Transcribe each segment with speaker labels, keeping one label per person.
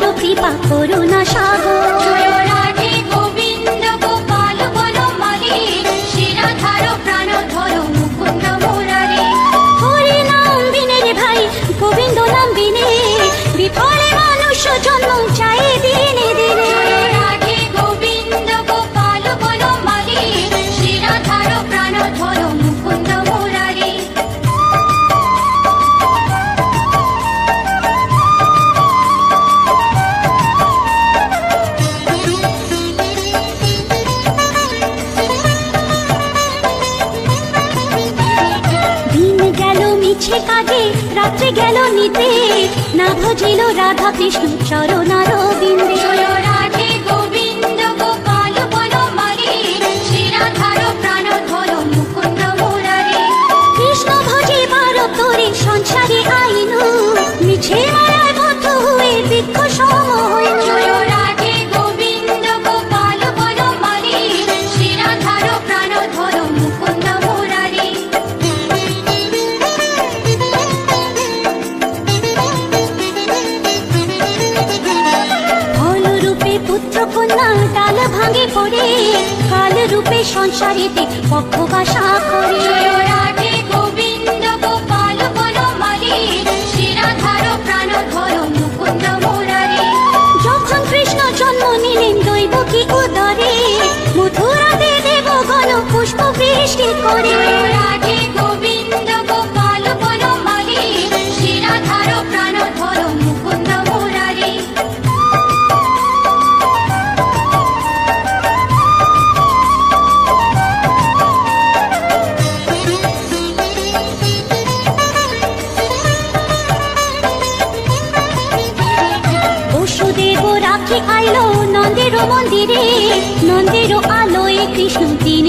Speaker 1: করো কৃপা করুণা সাগর।
Speaker 2: গোবিন্দ
Speaker 1: নাম বিনে বিফলে মানুষ জন্ম চাই দিনে। রাত্রে গেল নিতে। না ভজিল রাধা কৃষ্ণ চরণার বিন্দে কন্যা ডাল ভাঙে পড়ে কাল রূপে সংসারেতে পক্ষ বাসা করে।
Speaker 2: জয় রাধে গোবিন্দ গোপাল বনমালী শিরাধার প্রাণ ধরো মুকুন্দ মুরারি।
Speaker 1: যখন কৃষ্ণ জন্ম নিলেন দৈব কি উদরে মথুরাতে দেবগণ পুষ্প বৃষ্টি করে। রাখি আইলো নন্দের মন্দিরে নন্দের আলোয় কৃষ্ণ দিনে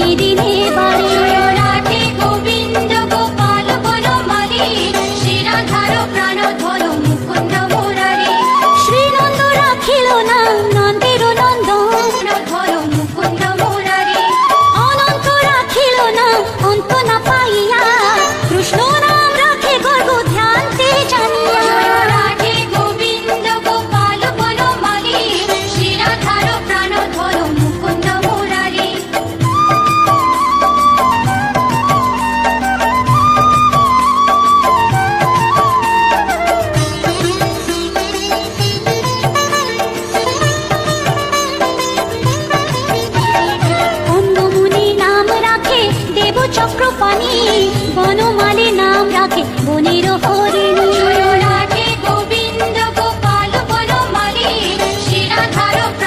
Speaker 1: রাখে
Speaker 2: পানি বনমালে
Speaker 1: নাম রাখে বনেরও